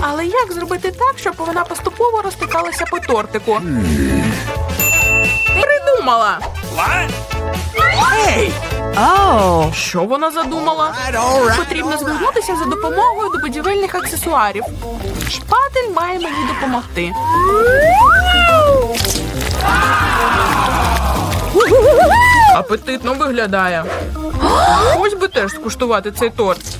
Але як зробити так, щоб вона поступово розтикалася по тортику? Придумала. Oh. Що вона задумала? Потрібно звернутися за допомогою до будівельних аксесуарів. Шпатель має мені допомогти. Апетитно виглядає. Ось би теж скуштувати цей торт.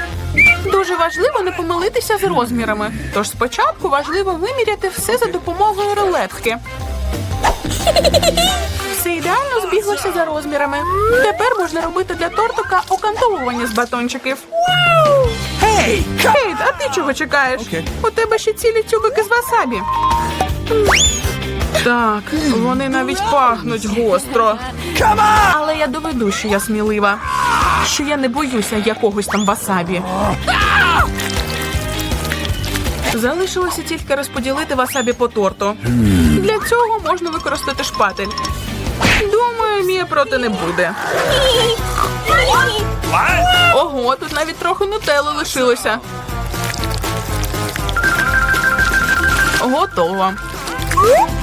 Дуже важливо не помилитися з розмірами. Тож спочатку важливо виміряти все за допомогою рулетки. Все ідеально збіглося за розмірами. Тепер можна робити для тортика окантовування з батончиків. Hey, Кейт, а ти чого чекаєш? Окей. У тебе ще цілі тюбики з васабі. Так, вони навіть пахнуть гостро. Але я доведу, що я смілива. Що я не боюся якогось там васабі. Залишилося тільки розподілити васабі по торту. Для цього можна використати шпатель. Думаю, Мія проти не буде. Ого, тут навіть трохи нутелли лишилося. Готово.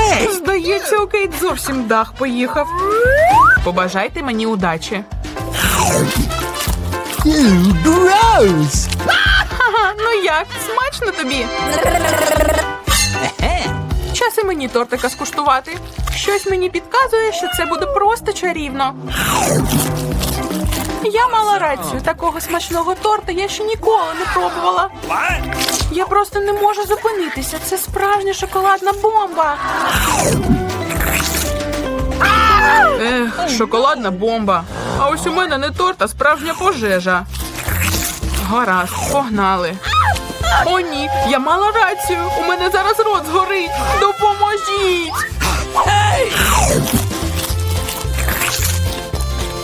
Hey! Здається, у Кейт зовсім дах поїхав. Побажайте мені удачі. Gross! Ага, ну як, смачно тобі? Час і мені тортика скуштувати. Щось мені підказує, що це буде просто чарівно. Я мала рацію, такого смачного торта я ще ніколи не пробувала. Я просто не можу зупинитися. Це справжня шоколадна бомба. Ех, шоколадна бомба. А ось у мене не торт, а справжня пожежа. Гаразд, погнали. О, ні, я мала рацію. У мене зараз рот згорить. Допоможіть.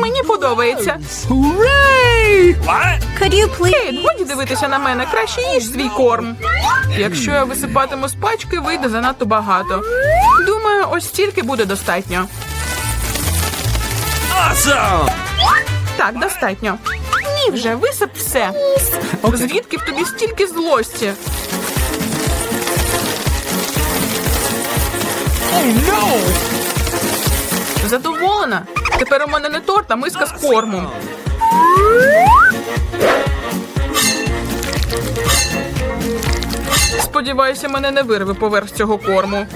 Мені подобається. Hooray! Could you please? Кейт, годі дивитися на мене, краще їж свій корм. Якщо я висипатиму з пачки, вийде занадто багато. Думаю, ось стільки буде достатньо. Awesome! Так, достатньо. Ні, вже висип все. Звідки в тобі стільки злості? Oh no! Задоволена? Тепер у мене не торт, а миска з кормом. Сподіваюся, мене не вирве поверх цього корму.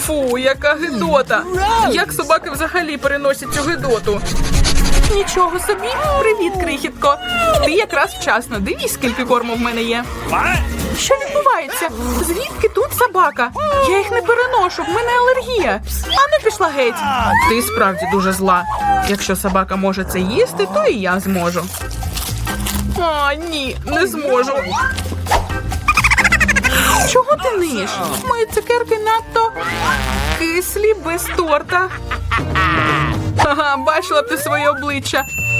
Фу, яка гидота! Як собаки взагалі переносять цю гидоту? Нічого собі, привіт, крихітко. Ти якраз вчасно. Дивись, скільки корму в мене є. Що відбувається? Звідки тут собака? Я їх не переношу, в мене алергія. Ану пішла геть. Ти справді дуже зла. Якщо собака може це їсти, то і я зможу. А, ні, не зможу. Чого ти ниєш? Мої цукерки надто кислі без торта. Ага, бачила б ти своє обличчя.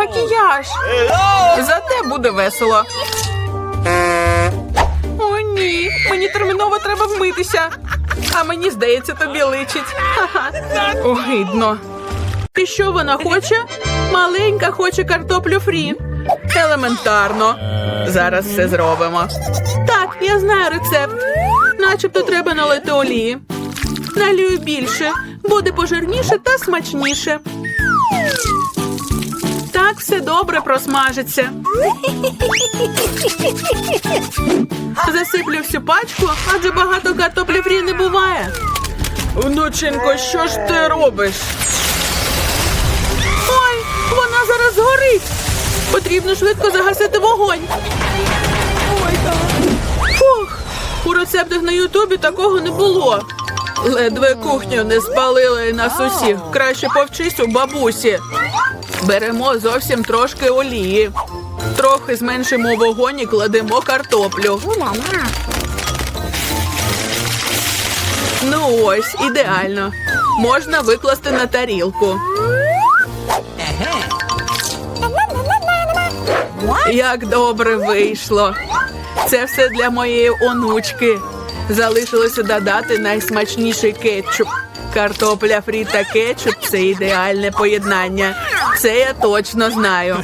Макіяж. Зате буде весело. О, ні. Мені терміново треба вмитися. А мені здається, тобі личить. Огидно. І що вона хоче? Маленька хоче картоплю фрі. Елементарно. Зараз все зробимо. Так, я знаю рецепт. Начебто треба налити олії. Налію більше, буде пожирніше та смачніше. Так все добре просмажиться. Засиплю всю пачку, адже багато картоплі фрі не буває. Внученко, що ж ти робиш? Ой, вона зараз згорить. Потрібно швидко загасити вогонь. Фух, у рецептах на Ютубі такого не було. Ледве кухню не спалили нас усіх. Краще повчись у бабусі. Беремо зовсім трошки олії. Трохи зменшимо вогонь і кладемо картоплю. Ну ось, ідеально. Можна викласти на тарілку. Як добре вийшло. Це все для моєї онучки. Залишилося додати найсмачніший кетчуп. Картопля фрі та кетчуп це ідеальне поєднання. Це я точно знаю.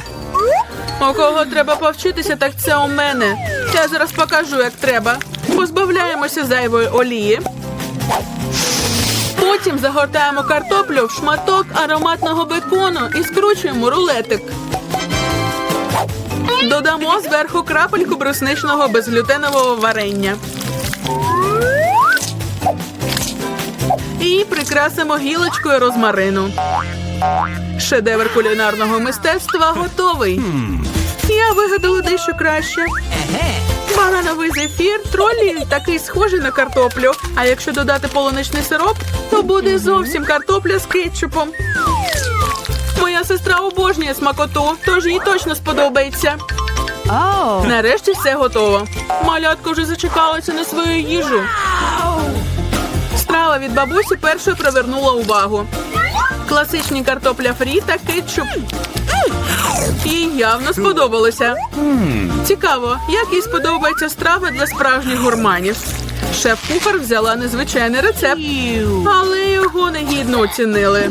У кого треба повчитися, так це у мене. Я зараз покажу, як треба. Позбавляємося зайвої олії. Потім загортаємо картоплю в шматок ароматного бекону і скручуємо рулетик. Додамо зверху крапельку брусничного безглютенового варення. І прикрасимо гілочкою розмарину. Шедевр кулінарного мистецтва готовий. Я вигадала дещо краще. Банановий зефір, тролі такий схожий на картоплю. А якщо додати полуничний сироп, то буде зовсім картопля з кетчупом. Моя сестра обожнює смакоту, тож їй точно сподобається. Oh. Нарешті все готово. Малятка вже зачекалася на свою їжу. Страва від бабусі першою привернула увагу. Класичні картопля фрі та кетчуп. Їй явно сподобалося. Цікаво, як їй сподобається страва для справжніх гурманів. Шеф-кухар взяла незвичайний рецепт, але його негідно оцінили.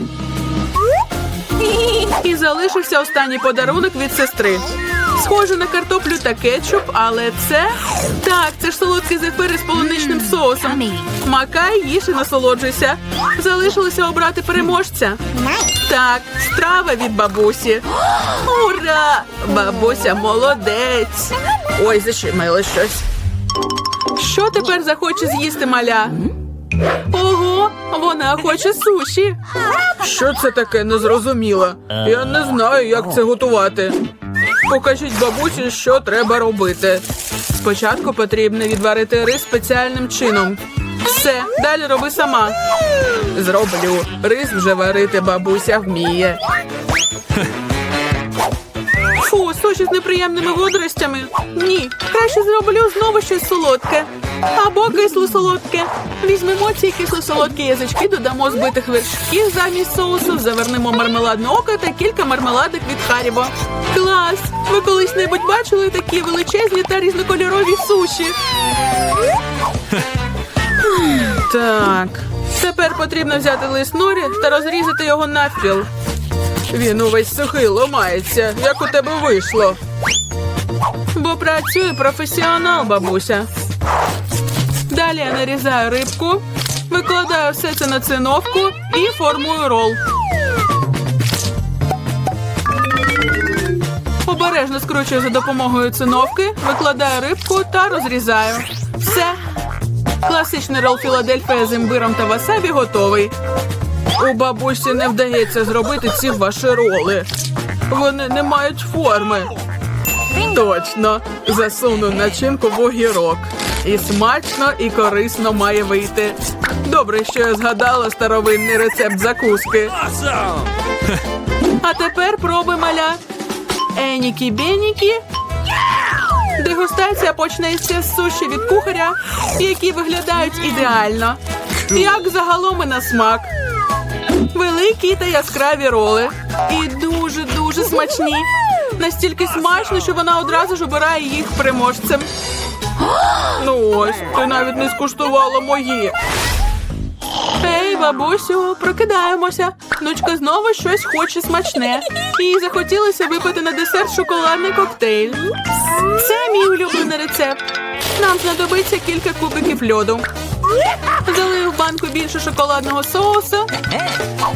І залишився останній подарунок від сестри. Схоже на картоплю та кетчуп, але це так, це ж солодкий зефир із полуничним соусом. Макай, їж і насолоджуйся. Залишилося обрати переможця. Так, страва від бабусі. Ура! Бабуся молодець. Ой, защемило щось. Що тепер захоче з'їсти маля? Ого, вона хоче суші. Що це таке незрозуміло? Я не знаю, як це готувати. Покажіть бабусі, що треба робити. Спочатку потрібно відварити рис спеціальним чином. Все, далі роби сама. Зроблю. Рис вже варити бабуся вміє. Фу, суші з неприємними водоростями. Ні, краще зроблю знову щось солодке. Або кисло-солодке. Візьмемо ці кисло-солодкі язички, додамо збитих вершків замість соусу, завернемо мармеладне око та кілька мармеладок від Харібо. Клас! Ви колись-небудь бачили такі величезні та різнокольорові суші? Так. Тепер потрібно взяти лист норі та розрізати його навпіл. Він увесь сухий ломається, як у тебе вийшло. Бо працює професіонал, бабуся. Далі я нарізаю рибку, викладаю все це на циновку і формую рол. Обережно скручую за допомогою циновки, викладаю рибку та розрізаю. Все. Класичний рол Філадельфія з імбиром та васабі готовий. У бабусі не вдається зробити ці ваші роли. Вони не мають форми. Точно, засуну начинку в огірок. І смачно, і корисно має вийти. Добре, що я згадала старовинний рецепт закуски. А тепер проби маля. Енікі бенікі. Дегустація почнеться з суші від кухаря, які виглядають ідеально. Як загалом і на смак. Великі та яскраві роли. І дуже дуже смачні. Настільки смачно, що вона одразу ж обирає їх переможцем. Ну ось, ти навіть не скуштувала мої. Ей, бабусю, прокидаємося. Внучка знову щось хоче смачне. Їй захотілося випити на десерт шоколадний коктейль. Це мій улюблений рецепт. Нам знадобиться кілька кубиків льоду. Залию в банку більше шоколадного соусу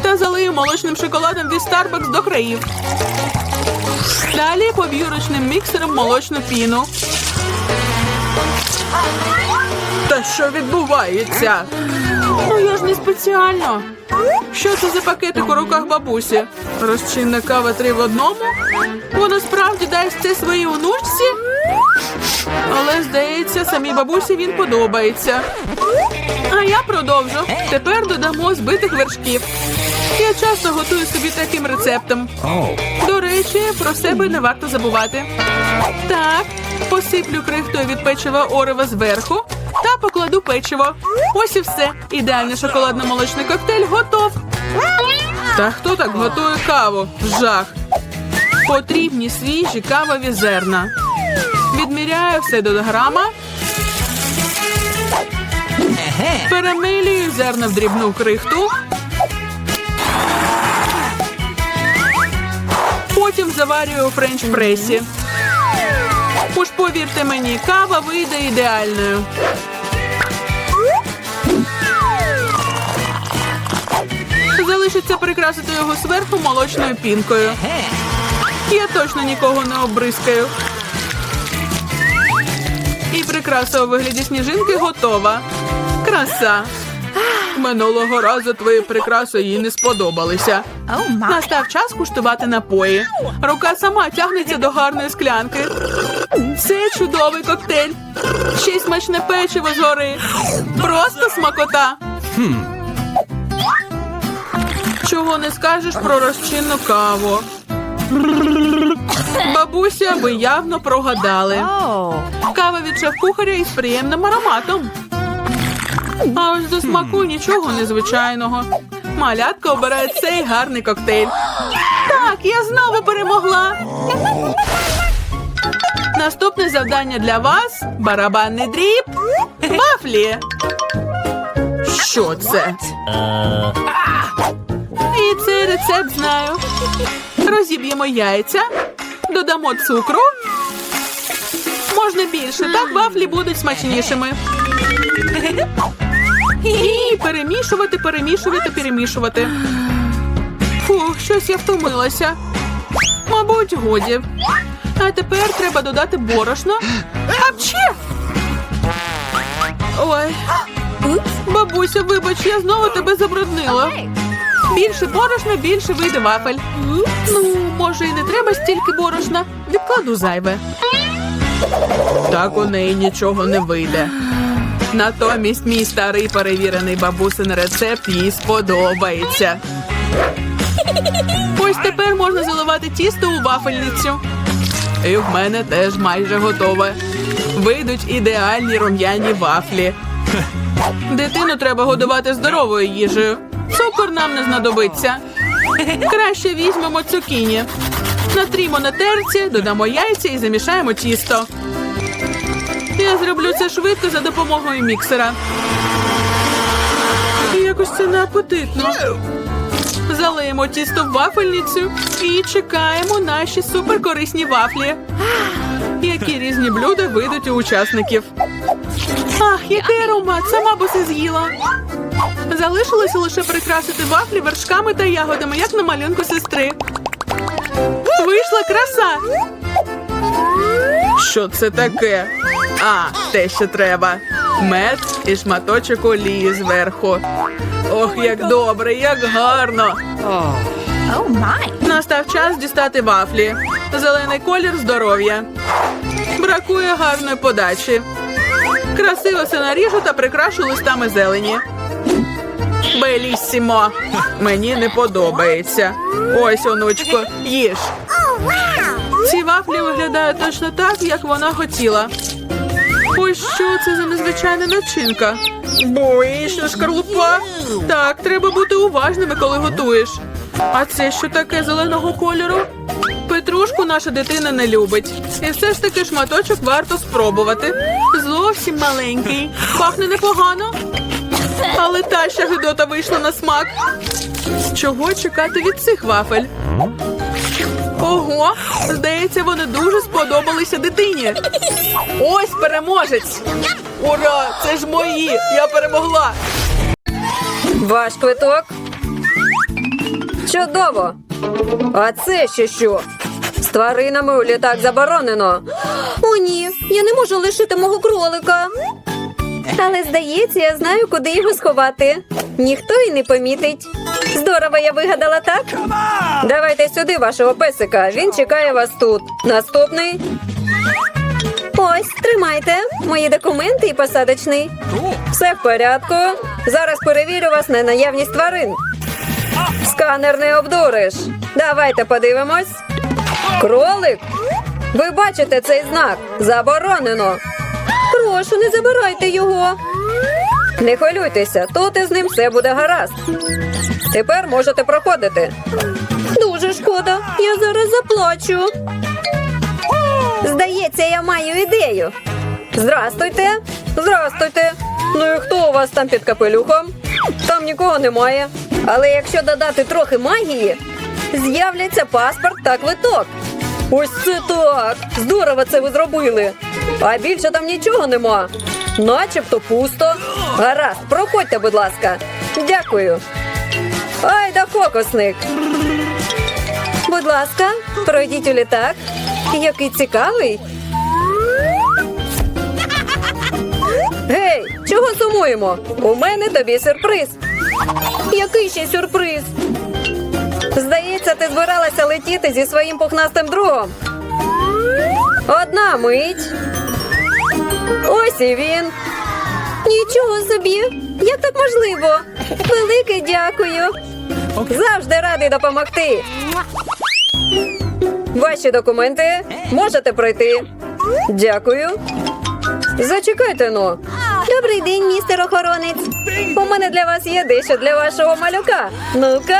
та залию молочним шоколадом від Starbucks до країв. Далі поб'ю ручним міксером молочну піну. Та що відбувається? Ну я ж не спеціально. Що це за пакетик у руках бабусі? Розчинна кава три в одному? Вона справді дасть це своїй онучці? Але, здається, самій бабусі він подобається. А я продовжу. Тепер додамо збитих вершків. Я часто готую собі таким рецептом. До речі, про себе не варто забувати. Так, посиплю крихтою від печива Орева зверху та покладу печиво. Ось і все. Ідеальний шоколадно-молочний коктейль готов. Та хто так готує каву? Жах. Потрібні свіжі кавові зерна. Відміряю все до грама. Перемилюю зерна в дрібну крихту. Потім заварюю у френч-пресі. Уж повірте мені, кава вийде ідеальною. Залишиться прикрасити його зверху молочною пінкою. Я точно нікого не обризкаю. Прикраса у вигляді сніжинки готова. Краса. Минулого разу твої прикраси їй не сподобалися. Oh. Настав час куштувати напої. Рука сама тягнеться до гарної склянки. Це чудовий коктейль. Ще й смачне печиво згори. Просто смакота. Чого не скажеш про розчинну каву? Бабуся, ви явно прогадали. Кава від шеф-кухаря із приємним ароматом. А ось до смаку нічого незвичайного. Малятка обирає цей гарний коктейль. Так, я знову перемогла. Наступне завдання для вас барабанний дріб. Вафлі. Що це? І цей рецепт знаю. Розіб'ємо яйця, додамо цукру. Можна більше, так вафлі будуть смачнішими. І перемішувати, перемішувати, перемішувати. Фух, щось я втомилася. Мабуть, годі. А тепер треба додати борошно. Апче! Ой. Бабуся, вибач, я знову тебе забруднила. Більше борошна, більше вийде вафель. Ну, може, і не треба стільки борошна. Відкладу зайве. Так у неї нічого не вийде. Натомість мій старий перевірений бабусин рецепт їй сподобається. Ось тепер можна заливати тісто у вафельницю. І в мене теж майже готове. Вийдуть ідеальні рум'яні вафлі. Дитину треба годувати здоровою їжею. Цукор нам не знадобиться. Краще візьмемо цукіні. Натрімо на терці, додамо яйця і замішаємо тісто. Я зроблю це швидко за допомогою міксера. Якось це неапетитно. Залиємо тісто в вафельницю і чекаємо наші суперкорисні вафлі. Які різні блюда вийдуть у учасників. Ах, який аромат! Сама б усе з'їла. Залишилося лише прикрасити вафлі вершками та ягодами, як на малюнку сестри. Вийшла краса. Що це таке? А, те, що треба. Мед і шматочок олії зверху. Ох, як добре, як гарно. Oh my. Настав час дістати вафлі. Зелений колір здоров'я. Бракує гарної подачі. Красиво все наріжу та прикрашу листами зелені. Беліссімо. Мені не подобається. Ось, онучко, їж. Ці вафлі виглядають точно так, як вона хотіла. Ось що це за незвичайна начинка. Боїшся шкарлупа. Так, треба бути уважними, коли готуєш. А це що таке зеленого кольору? Петрушку наша дитина не любить. І все ж таки шматочок варто спробувати. Зовсім маленький. Пахне непогано. Але та ще гидота вийшла на смак. Чого чекати від цих вафель? Ого, здається, вони дуже сподобалися дитині. Ось переможець. Ура! Це ж мої! Я перемогла! Ваш квиток. Чудово. А це ще що? З тваринами у літак заборонено. О, ні, я не можу лишити мого кролика. Але здається, я знаю, куди його сховати. Ніхто й не помітить. Здорово, я вигадала так. Давайте сюди вашого песика. Він чекає вас тут. Наступний. Ось, тримайте мої документи і посадочний. Все в порядку. Зараз перевірю вас на наявність тварин. Сканер не обдуриш. Давайте подивимось. Кролик. Ви бачите цей знак? Заборонено. Прошу, не забирайте його. Не хвилюйтеся, тут із ним все буде гаразд. Тепер можете проходити. Дуже шкода, я зараз заплачу. Здається, я маю ідею. Здрастуйте. Здрастуйте. Ну і хто у вас там під капелюхом? Там нікого немає. Але якщо додати трохи магії, з'являться паспорт та квиток. Ось це так! Здорово це ви зробили. А більше там нічого нема. Начебто пусто. Гаразд, проходьте, будь ласка. Дякую. Ай да фокусник. Будь ласка, пройдіть у літак. Який цікавий. Гей, чого сумуємо? У мене тобі сюрприз. Який ще сюрприз? Здається, ти збиралася летіти зі своїм пухнастим другом. Одна мить. Ось і він. Нічого собі. Як так можливо? Велике дякую. Завжди радий допомогти. Ваші документи можете пройти. Дякую. Зачекайте но. Добрий день, містер охоронець. У мене для вас є дещо для вашого малюка. Ну-ка.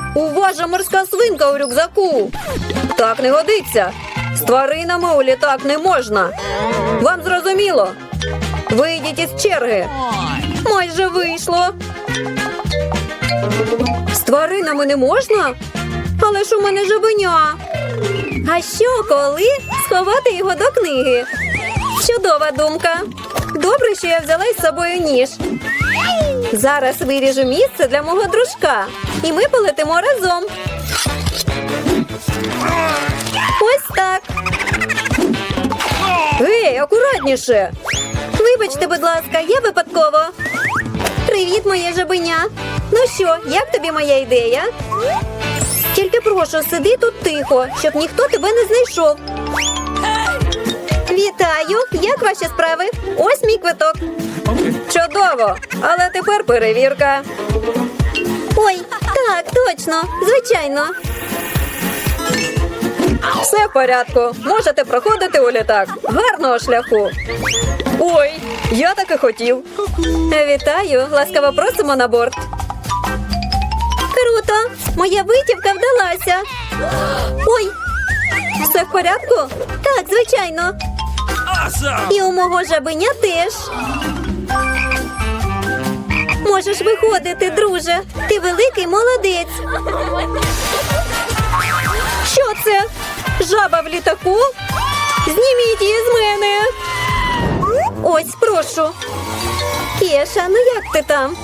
У вас же морська свинка у рюкзаку. Так не годиться. З тваринами у літак не можна. Вам зрозуміло? Вийдіть із черги. Майже вийшло. З тваринами не можна? Але ж у мене жабеня. А що, коли сховати його до книги? Чудова думка. Добре, що я взяла із собою ніж. Зараз виріжу місце для мого дружка, і ми полетимо разом. Ось так. Гей, акуратніше. Вибачте, будь ласка, я випадково. Привіт, моє жабеня. Ну що, як тобі моя ідея? Тільки прошу, сиди тут тихо, щоб ніхто тебе не знайшов. Вітаю! Як ваші справи? Ось мій квиток. Чудово! Але тепер перевірка. Ой, так, точно, звичайно. Все в порядку. Можете проходити у літак. Гарного шляху. Ой, я так і хотів. Вітаю, ласкаво просимо на борт. Круто! Моя витівка вдалася. Ой, все в порядку? Так, звичайно. І у мого жабеня теж. Можеш виходити, друже. Ти великий молодець. Що це? Жаба в літаку? Зніміть її з мене. Ось, прошу. Кеша, ну як ти там?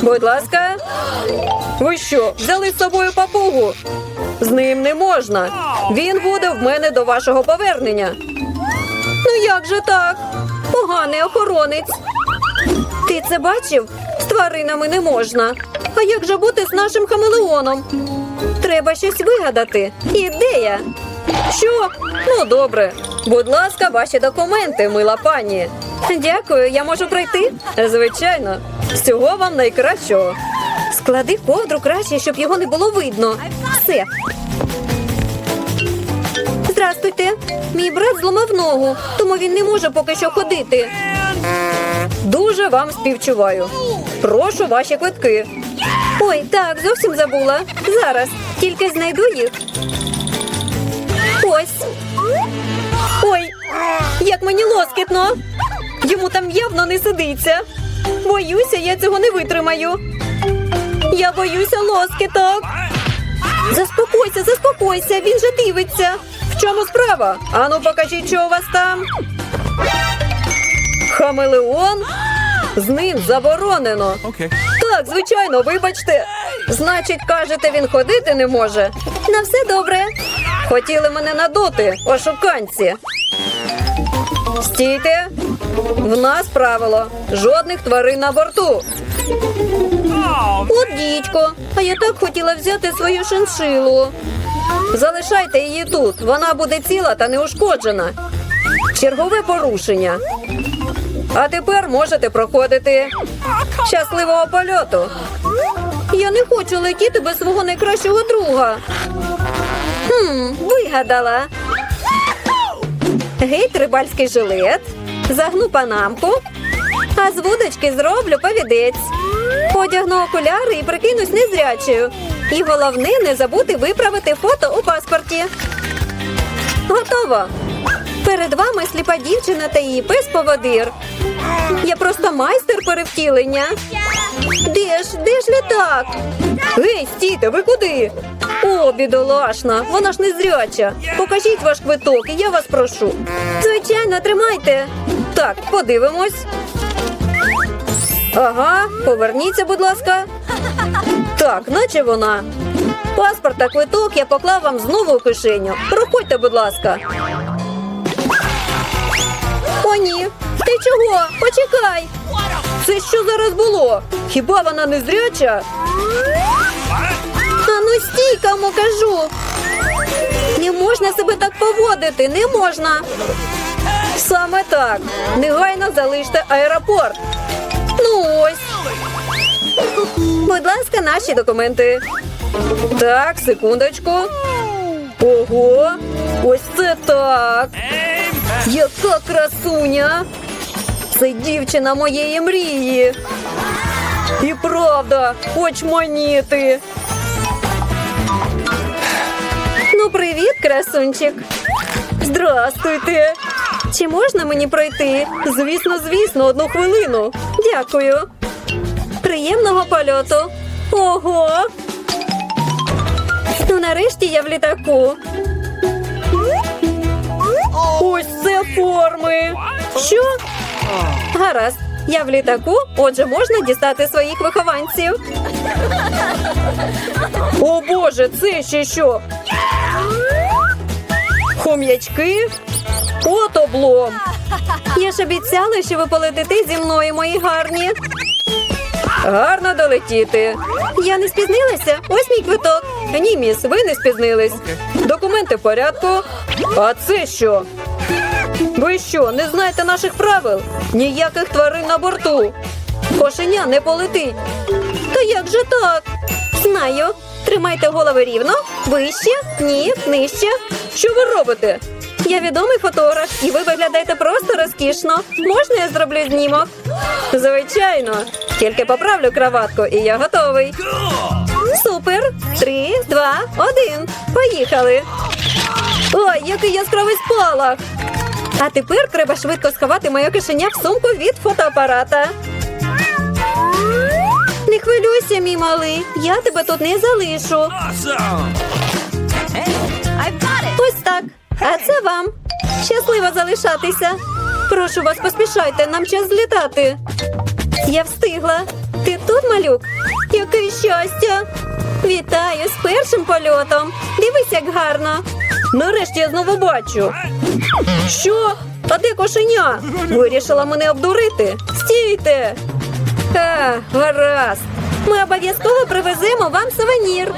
Будь ласка. Ви що, взяли з собою папугу? З ним не можна. Він буде в мене до вашого повернення. Ну як же так? Поганий охоронець. Ти це бачив? З тваринами не можна. А як же бути з нашим хамелеоном? Треба щось вигадати. Ідея. Що? Ну, добре. Будь ласка, ваші документи, мила пані. Дякую, я можу пройти? Звичайно. Всього вам найкращого. Склади ковдру краще, щоб його не було видно. Все. Здрастуйте. Мій брат зламав ногу, тому він не може поки що ходити. Дуже вам співчуваю. Прошу ваші квитки. Ой, так, зовсім забула. Зараз, тільки знайду їх. Ось. Ой, як мені лоскітно. Йому там явно не сидиться. Боюся, я цього не витримаю. Я боюся лоскіток. Заспокойся, заспокойся, він же дивиться. В чому справа? Ану, покажіть, що у вас там. Хамелеон? З ним заборонено. Okay. Так, звичайно, вибачте. Значить, кажете, він ходити не може. На все добре. Хотіли мене надути, ошуканці. Стійте. В нас правило. Жодних тварин на борту. От дідько, а я так хотіла взяти свою шиншилу. Залишайте її тут. Вона буде ціла та неушкоджена. Чергове порушення. А тепер можете проходити. Щасливого польоту. Я не хочу летіти без свого найкращого друга. Хм, вигадала. Геть рибальський жилет, загну панамку, а з вудочки зроблю повідець. Одягну окуляри і прикинусь незрячою. І головне не забути виправити фото у паспорті. Готово. Перед вами сліпа дівчина та її пес поводир. Я просто майстер перевтілення. Де ж, де ж літак? Гей, стійте, ви куди? О, бідолашна, вона ж не зряча. Покажіть ваш квиток, і я вас прошу. Звичайно, тримайте. Так, подивимось. Ага, поверніться, будь ласка. Так, наче вона. Паспорт та квиток я поклав вам знову у кишеню. Проходьте, будь ласка. О, ні. Ти чого? Почекай. Це що зараз було? Хіба вона не зряча? А ну стій, кому кажу. Не можна себе так поводити, не можна. Саме так. Негайно залиште аеропорт. Ну ось. Будь ласка, наші документи. Так, секундочку. Ого, ось це так. Яка красуня! Це дівчина моєї мрії. І правда, очманіти. Ну, привіт, красунчик. Здрастуйте. Чи можна мені пройти? Звісно, звісно, одну хвилину. Дякую. Приємного польоту. Ого. Ну, нарешті я в літаку. Форми. Що? Гаразд. Я в літаку, отже, можна дістати своїх вихованців. О Боже, це ще що? Хом'ячки? От облом. Я ж обіцяла, що ви полетите зі мною, мої гарні. Гарно долетіти. Я не спізнилася. Ось мій квиток. Ні, міс, ви не спізнились. Документи в порядку. А це що? Ви що, не знаєте наших правил? Ніяких тварин на борту. Кошеня не полетить. Та як же так? Знаю. Тримайте голови рівно, вище, ні, нижче. Що ви робите? Я відомий фотограф, і ви виглядаєте просто розкішно. Можна я зроблю знімок? Звичайно. Тільки поправлю краватку, і я готовий. Супер! Три, два, один. Поїхали. Ой, який яскравий спалах! А тепер треба швидко сховати моє кишеня в сумку від фотоапарата. Не хвилюйся, мій малий. Я тебе тут не залишу. Ось так. А це вам. Щасливо залишатися. Прошу вас, поспішайте, нам час злітати. Я встигла. Тут, малюк? Яке щастя! Вітаю з першим польотом. Дивись, як гарно. Нарешті я знову бачу. Що? А де кошеня? Вирішила мене обдурити. Стійте. А, гаразд. Ми обов'язково привеземо вам сувенір.